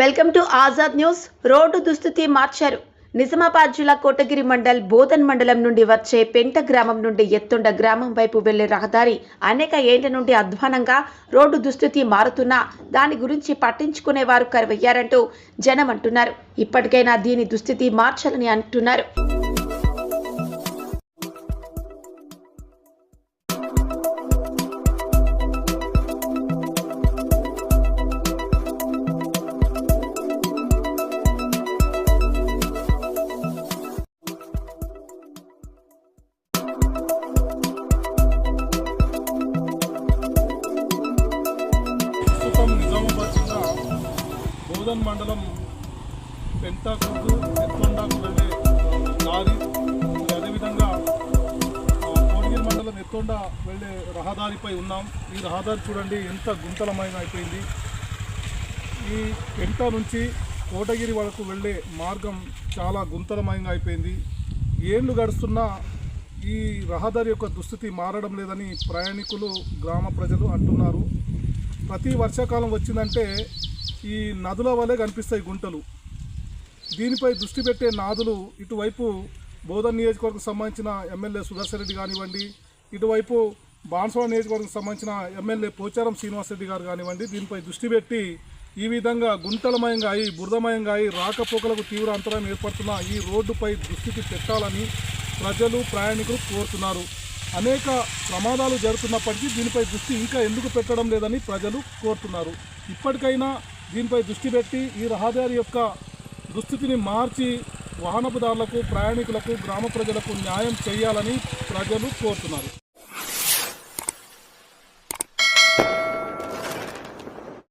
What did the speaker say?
Welcome to Azad news. Road దుస్థితి మార్చారు. నిజామాబాద్ జిల్లా కోటగిరి మండల్ బోధన్ మండలం నుండి వచ్చే పెంట గ్రామం నుండి ఎత్తుండ గ్రామం వైపు వెళ్ళే రహదారి అనేక ఏండ్ల నుండి అధ్వానంగా రోడ్డు దుస్థితి మారుతున్నా దాని గురించి పట్టించుకునేవారు కరువయ్యారంటూ జనం అంటున్నారు. ఇప్పటికైనా దీని దుస్థితి మార్చాలని అంటున్నారు. సూదన్ మండలం పెంటాకుకు ఎత్కొండకు వెళ్ళే దారి అదేవిధంగా కోడిగిరి కోటగిరి మండలం ఎత్కొండ వెళ్ళే రహదారిపై ఉన్నాం. ఈ రహదారి చూడండి ఎంత గుంతలమైన అయిపోయింది ఈ పెంట నుంచి కోటగిరి వరకు వెళ్ళే మార్గం చాలా గుంతలమయంగా అయిపోయింది ఏళ్ళు గడుస్తున్నా ఈ రహదారి యొక్క దుస్థితి మారడం లేదని ప్రయాణికులు గ్రామ ప్రజలు అంటున్నారు. ప్రతి వర్షాకాలం వచ్చిందంటే ఈ నదుల వలె కనిపిస్తాయి గుంటలు. దీనిపై దృష్టి పెట్టే నాదులు ఇటువైపు బోధన్ నియోజకవర్గం సంబంధించిన ఎమ్మెల్యే సుదర్శన్ రెడ్డి కానివ్వండి ఇటువైపు బాన్సవాడ నియోజకవర్గం సంబంధించిన ఎమ్మెల్యే పోచారం శ్రీనివాసరెడ్డి గారు కానివ్వండి దీనిపై దృష్టి పెట్టి ఈ విధంగా గుంటలమయంగా అయి బురదమయంగా అయి రాకపోకలకు తీవ్ర అంతరాయం ఏర్పడుతున్న ఈ రోడ్డుపై దృష్టికి పెట్టాలని ప్రజలు ప్రయాణికులు కోరుతున్నారు. అనేక ప్రమాదాలు జరుగుతున్నప్పటికీ దీనిపై దృష్టి ఇంకా ఎందుకు పెట్టడం లేదని ప్రజలు కోరుతున్నారు. ఇప్పటికైనా దీనిపై దృష్టి పెట్టి ఈ రహదారి యొక్క దుస్థితిని మార్చి వాహనపుదారులకు ప్రయాణికులకు గ్రామ ప్రజలకు న్యాయం చేయాలని ప్రజలు కోరుతున్నారు.